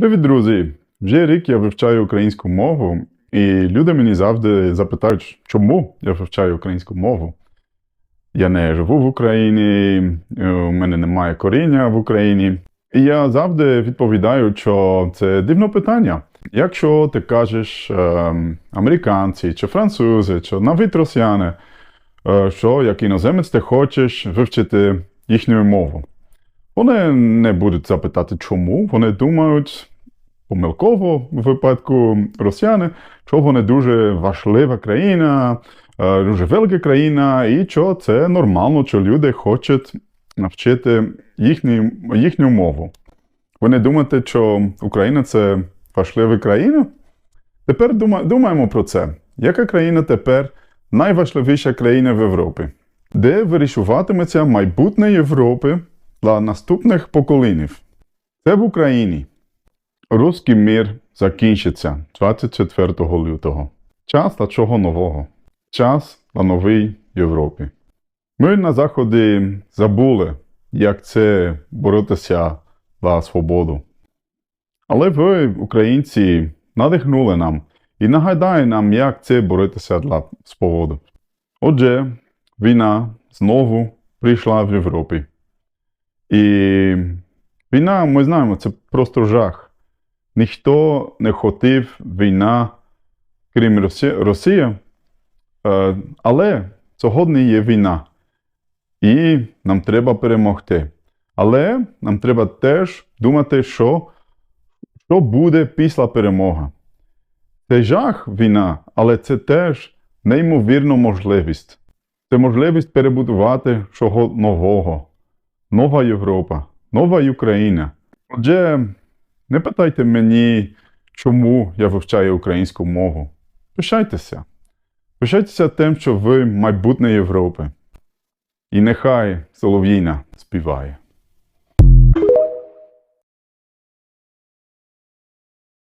Привіт, друзі! Вже рік я вивчаю українську мову, і люди мені завжди запитають, чому я вивчаю українську мову. Я не живу в Україні, е, у мене немає коріння в Україні. І я завжди відповідаю, що це дивне питання. Якщо ти кажеш е, американці чи французи, чи навіть росіяни, е, що як іноземець ти хочеш вивчити їхню мову. Вони не будуть запитати, чому. Вони думають помилково в випадку росіяни, що вони дуже важлива країна, е, дуже велика країна, і що це нормально, що люди хочуть навчити їхню, їхню мову. Ви не думаєте, що Україна це важлива країна? Тепер думаємо про це. Яка країна тепер найважливіша країна в Європі? Де вирішуватиметься майбутнє Європи для наступних поколінь? Це в Україні. Руський мір закінчиться 24 лютого. Час для чого нового. Час для нової Європи. Ми на Заході забули, як це боротися за свободу. Але ви, українці, надихнули нам і нагадаєте нам, як це боротися для свободи. Отже, війна знову прийшла в Європі. І війна, ми знаємо, це просто жах. Ніхто не хотів війна, крім Росі... Росії. Е, але сьогодні є війна. І нам треба перемогти. Але нам треба теж думати, що, що буде після перемоги. Це жах війна, але це теж неймовірна можливість. Це можливість перебудувати чого нового. Нова Європа, нова Україна. Отже, не питайте мені, чому я вивчаю українську мову. Пишайтеся. Пишайтеся тим, що ви майбутнє Європи. І нехай Солов'їна співає.